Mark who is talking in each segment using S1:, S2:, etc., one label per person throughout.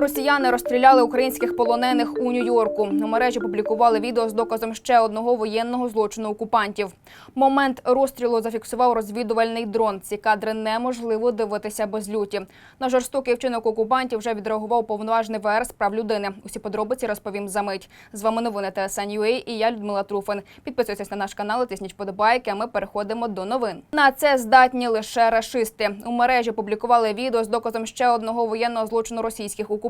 S1: Росіяни розстріляли українських полонених у Нью-Йорку. У мережі публікували відео з доказом ще одного воєнного злочину окупантів. Момент розстрілу зафіксував розвідувальний дрон. Ці кадри неможливо дивитися без люті. На жорстокий вчинок окупантів вже відреагував повноважний ВР з прав людини. Усі подробиці розповім за мить. З вами новини ТСН.UA і я Людмила Труфин. Підписуйтесь на наш канал, тисніть подобайки. А ми переходимо до новин. На це здатні лише рашисти. У мережі публікували відео з доказом ще одного воєнного злочину російських окупантів,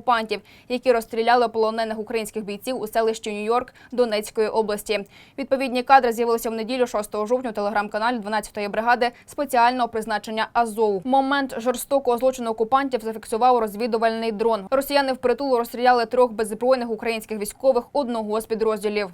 S1: які розстріляли полонених українських бійців у селищі Нью-Йорк Донецької області. Відповідні кадри з'явилися в неділю 6 жовтня у телеграм-каналі 12-ї бригади спеціального призначення Азов. Момент жорстокого злочину окупантів зафіксував розвідувальний дрон. Росіяни впритул розстріляли трьох беззбройних українських військових одного з підрозділів.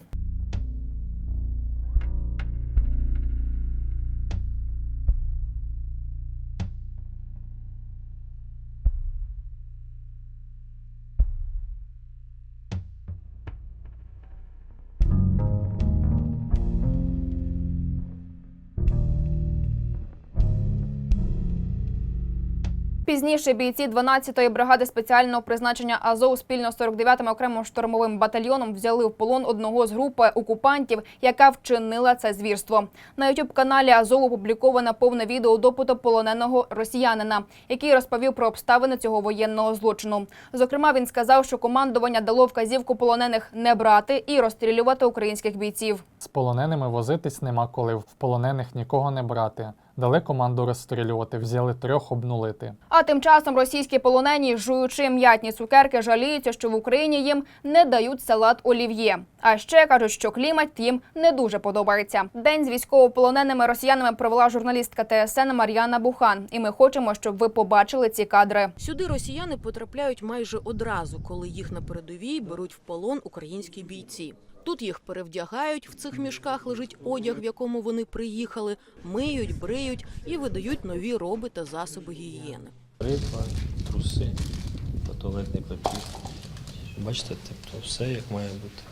S1: Пізніше бійці 12-ї бригади спеціального призначення Азов спільно з 49-м окремим штурмовим батальйоном взяли в полон одного з групи окупантів, яка вчинила це звірство. На youtube каналі Азов опубліковано повне відео допиту полоненого росіянина, який розповів про обставини цього воєнного злочину. Зокрема, він сказав, що командування дало вказівку полонених не брати і розстрілювати українських бійців.
S2: З полоненими возитись нема коли, в полонених нікого не брати. Дали команду розстрілювати, взяли трьох обнулити.
S1: А тим часом російські полонені, жуючи м'ятні цукерки, жаліються, що в Україні їм не дають салат олів'є. А ще кажуть, що клімат їм не дуже подобається. День з військовополоненими росіянами провела журналістка ТСН Мар'яна Бухан. І ми хочемо, щоб ви побачили ці кадри.
S3: Сюди росіяни потрапляють майже одразу, коли їх на передовій беруть в полон українські бійці. Тут їх перевдягають, в цих мішках лежить одяг, в якому вони приїхали, миють, бриють і видають нові роби та засоби гігієни.
S4: Риба, труси, туалетний папір. Бачите, тобто все як має бути.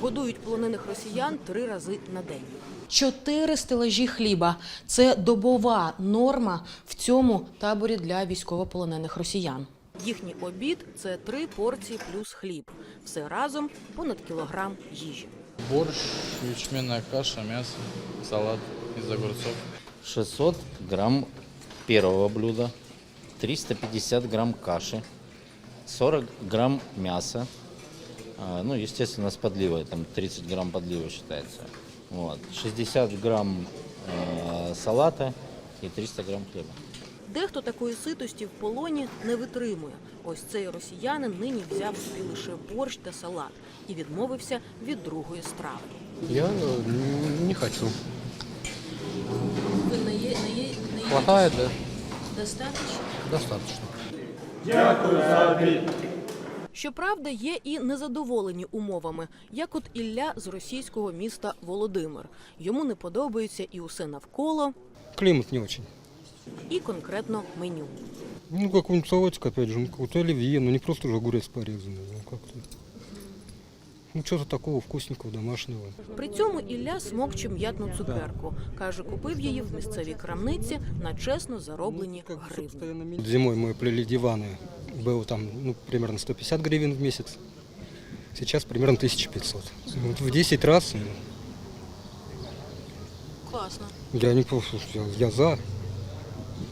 S3: Годують полонених росіян три рази на день. Чотири стелажі хліба це добова норма в цьому таборі для військовополонених росіян. Їхній обід це три порції плюс хліб. Все разом понад кілограм їжі.
S5: Борщ, ячменная каша, мясо, салат из огурцов.
S6: 600 грамм первого блюда, 350 грамм каши, 40 грамм мяса, а, ну, естественно, с подливой, там 30 грамм подливы считается. Вот. 60 грамм э, салата и 300 грамм хлеба.
S3: Дехто такої ситості в полоні не витримує. Ось цей росіянин нині взяв собі лише борщ та салат і відмовився від другої страви.
S7: Я э, не хочу.
S3: Ви не є, не є, не є
S7: Хватает, да?
S3: достатньо?
S7: Достаточно.
S3: Щоправда, є і незадоволені умовами, як от Ілля з російського міста Володимир. Йому не подобається і усе навколо,
S7: Климат не очень
S3: і конкретно меню.
S7: Ну, какой-нибудь салатик, опять же, ну, какой-то оливье, ну не просто же огурец порезанный, ну как-то. Ну, что-то такого вкусненького, домашнего.
S3: При цьому Ілля смокче м'ятну цукерку. Каже, купив її в місцевій крамниці на чесно зароблені
S7: Ну, как,
S3: гривні.
S7: собственно, на- Зимой мы плели диваны, было там ну, примерно 150 гривен в месяц. Сейчас примерно 1500. Вот в 10 раз ну,
S3: Класно.
S7: я не против, я, я за.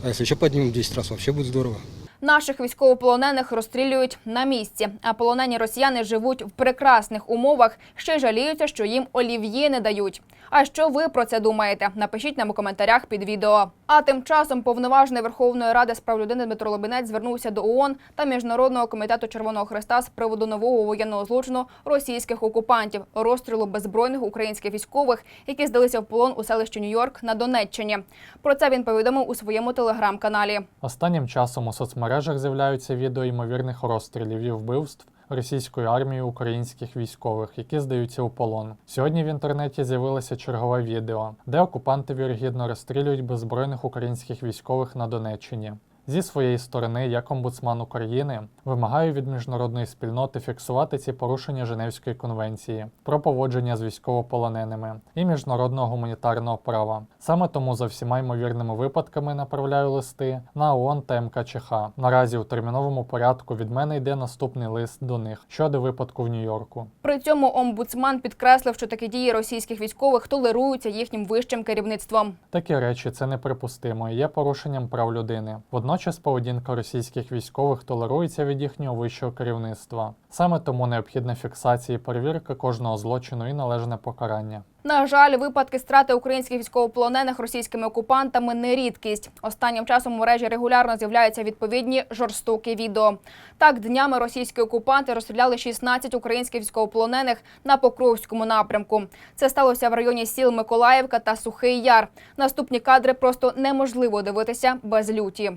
S7: А якщо ще піднімемо в 10 разів, взагалі буде здорово.
S1: Наших військовополонених розстрілюють на місці, а полонені росіяни живуть в прекрасних умовах, ще й жаліються, що їм олів'є не дають. А що ви про це думаєте? Напишіть нам у коментарях під відео. А тим часом повноважний Верховної Ради з прав людини Дмитро Лобінець звернувся до ООН та Міжнародного комітету Червоного Христа з приводу нового воєнного злочину російських окупантів розстрілу беззбройних українських військових, які здалися в полон у селищі Нью-Йорк на Донеччині. Про це він повідомив у своєму телеграм-каналі.
S2: Останнім часом у соцмережах з'являються відео ймовірних розстрілів і вбивств російською армією українських військових, які здаються у полон. Сьогодні в інтернеті з'явилося чергове відео, де окупанти вірогідно розстрілюють беззбройних українських військових на Донеччині. Зі своєї сторони, як омбудсман України, вимагаю від міжнародної спільноти фіксувати ці порушення Женевської конвенції про поводження з військовополоненими і міжнародного гуманітарного права. Саме тому за всіма ймовірними випадками направляю листи на ООН та МКЧХ. Наразі у терміновому порядку від мене йде наступний лист до них щодо випадку в Нью-Йорку.
S1: При цьому омбудсман підкреслив, що такі дії російських військових толеруються їхнім вищим керівництвом.
S2: Такі речі це неприпустимо і є порушенням прав людини. Водночас поведінка російських військових толерується від їхнього вищого керівництва. Саме тому необхідна фіксація і перевірка кожного злочину і належне покарання.
S1: На жаль, випадки страти українських військовополонених російськими окупантами не рідкість. Останнім часом у мережі регулярно з'являються відповідні жорстокі відео. Так, днями російські окупанти розстріляли 16 українських військовополонених на Покровському напрямку. Це сталося в районі сіл Миколаївка та Сухий Яр. Наступні кадри просто неможливо дивитися без люті.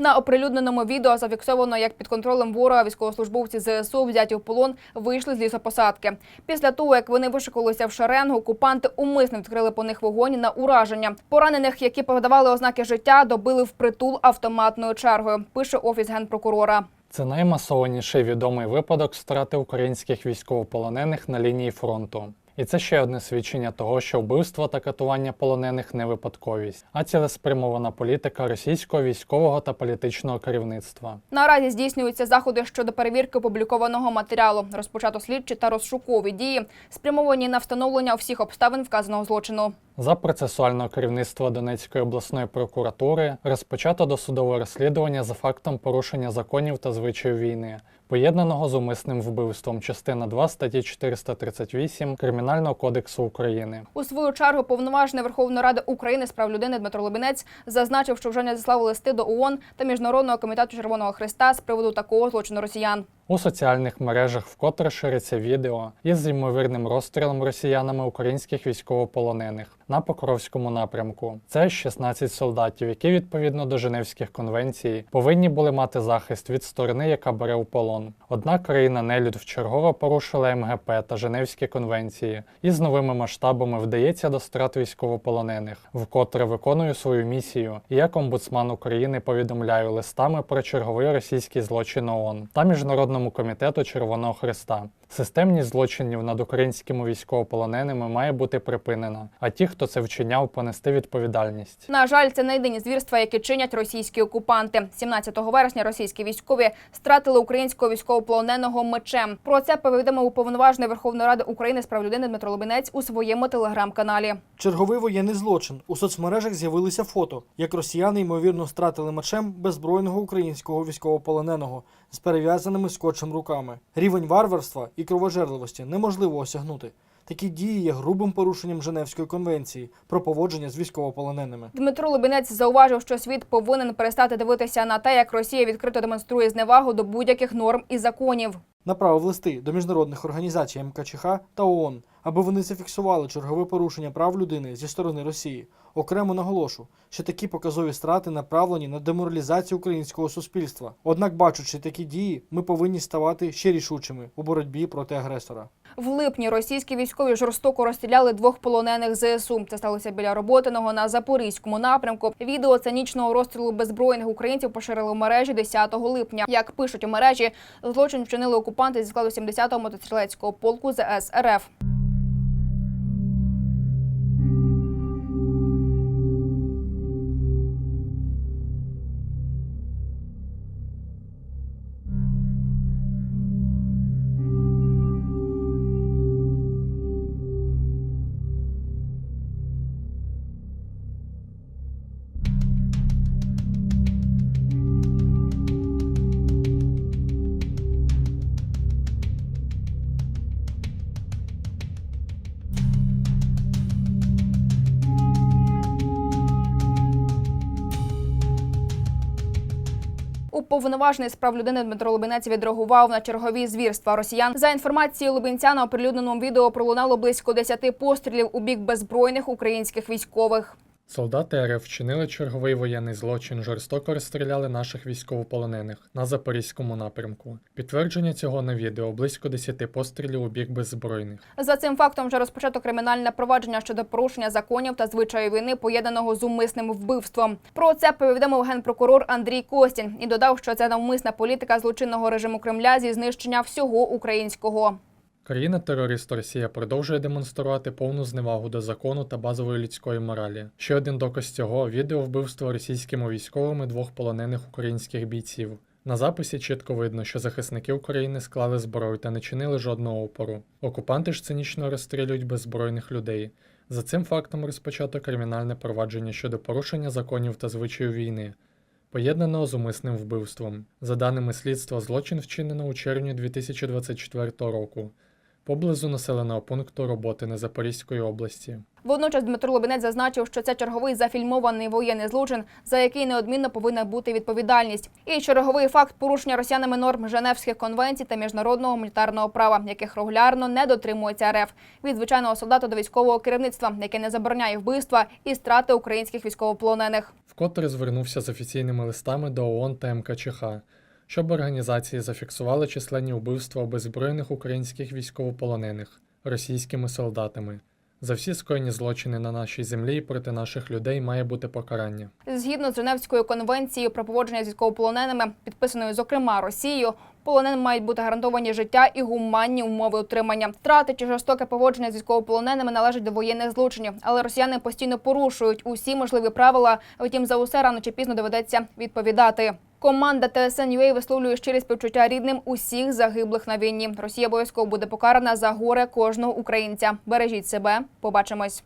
S1: На оприлюдненому відео зафіксовано, як під контролем ворога військовослужбовці ЗСУ взяті в полон вийшли з лісопосадки. Після того, як вони вишикувалися в шеренгу, окупанти умисно відкрили по них вогонь на ураження. Поранених, які подавали ознаки життя, добили впритул автоматною чергою. Пише офіс генпрокурора.
S2: Це наймасованіший відомий випадок страти українських військовополонених на лінії фронту. І це ще одне свідчення того, що вбивство та катування полонених не випадковість, а цілеспрямована політика російського військового та політичного керівництва.
S1: Наразі здійснюються заходи щодо перевірки опублікованого матеріалу. Розпочато слідчі та розшукові дії, спрямовані на встановлення всіх обставин вказаного злочину.
S2: За процесуального керівництва Донецької обласної прокуратури розпочато досудове розслідування за фактом порушення законів та звичаїв війни, поєднаного з умисним вбивством, частина 2 статті 438 Кримінального кодексу України.
S1: У свою чергу повноважений Верховної Ради України з прав людини Дмитро Лубінець зазначив, що вже надіслав листи до ООН та Міжнародного комітету Червоного Христа з приводу такого злочину росіян.
S2: У соціальних мережах вкотре шириться відео із ймовірним розстрілом росіянами українських військовополонених на Покровському напрямку. Це 16 солдатів, які відповідно до Женевських конвенцій повинні були мати захист від сторони, яка бере у полон. Однак країна Нелюд вчергово порушила МГП та Женевські конвенції і з новими масштабами вдається до страт військовополонених, вкотре виконує свою місію. І як омбудсман України повідомляю листами про черговий російський злочин ООН та Міжнародному комітету Червоного Христа. Системність злочинів над українськими військовополоненими має бути припинена, а ті, хто це вчиняв, понести відповідальність.
S1: На жаль, це не єдині звірства, які чинять російські окупанти. 17 вересня російські військові стратили українського військовополоненого мечем. Про це повідомив уповноважений Верховної Ради України з прав людини Дмитро Лубінець у своєму телеграм-каналі.
S8: Черговий воєнний злочин. У соцмережах з'явилися фото, як росіяни ймовірно стратили мечем беззбройного українського військовополоненого з перев'язаними скотчем руками. Рівень варварства і кровожерливості неможливо осягнути. Такі дії є грубим порушенням Женевської конвенції про поводження з військовополоненими.
S1: Дмитро Лубінець зауважив, що світ повинен перестати дивитися на те, як Росія відкрито демонструє зневагу до будь-яких норм і законів.
S8: Направив листи до міжнародних організацій МКЧХ та ООН, аби вони зафіксували чергове порушення прав людини зі сторони Росії. Окремо наголошу, що такі показові страти направлені на деморалізацію українського суспільства. Однак, бачучи такі дії, ми повинні ставати ще рішучими у боротьбі проти агресора.
S1: В липні російські військові жорстоко розстріляли двох полонених ЗСУ. Це сталося біля роботиного на запорізькому напрямку. Відео цинічного розстрілу беззбройних українців поширили в мережі 10 липня. Як пишуть у мережі, злочин вчинили окупанти зі складу 70-го мотострілецького полку ЗС РФ. Уповноважений з прав людини Дмитро Лубінець відреагував на чергові звірства росіян. За інформацією Лубінця на оприлюдненому відео пролунало близько 10 пострілів у бік беззбройних українських військових.
S2: Солдати РФ вчинили черговий воєнний злочин, жорстоко розстріляли наших військовополонених на запорізькому напрямку. Підтвердження цього на відео близько 10 пострілів у бік беззбройних.
S1: За цим фактом вже розпочато кримінальне провадження щодо порушення законів та звичаю війни, поєднаного з умисним вбивством. Про це повідомив генпрокурор Андрій Костін і додав, що це навмисна політика злочинного режиму Кремля зі знищення всього українського.
S2: Країна-терорист Росія продовжує демонструвати повну зневагу до закону та базової людської моралі. Ще один доказ цього відео вбивства російськими військовими двох полонених українських бійців. На записі чітко видно, що захисники України склали зброю та не чинили жодного опору. Окупанти ж цинічно розстрілюють беззбройних людей. За цим фактом розпочато кримінальне провадження щодо порушення законів та звичаїв війни, поєднаного з умисним вбивством. За даними слідства, злочин вчинено у червні 2024 року поблизу населеного пункту роботи на Запорізької області.
S1: Водночас Дмитро Лобінець зазначив, що це черговий зафільмований воєнний злочин, за який неодмінно повинна бути відповідальність. І черговий факт порушення росіянами норм Женевських конвенцій та міжнародного гуманітарного права, яких регулярно не дотримується РФ від звичайного солдата до військового керівництва, яке не забороняє вбивства і страти українських військовополонених.
S2: Вкотре звернувся з офіційними листами до ООН та МКЧХ, щоб організації зафіксували численні вбивства обезброєних українських військовополонених російськими солдатами. За всі скоєні злочини на нашій землі і проти наших людей має бути покарання.
S1: Згідно з Женевською конвенцією про поводження з військовополоненими, підписаною зокрема Росією, полоненим мають бути гарантовані життя і гуманні умови утримання. Втрати чи жорстоке поводження з військовополоненими належать до воєнних злочинів, але росіяни постійно порушують усі можливі правила. Втім, за усе рано чи пізно доведеться відповідати. Команда ТСН.UA висловлює щирі співчуття рідним усіх загиблих на війні. Росія обов'язково буде покарана за горе кожного українця. Бережіть себе. Побачимось.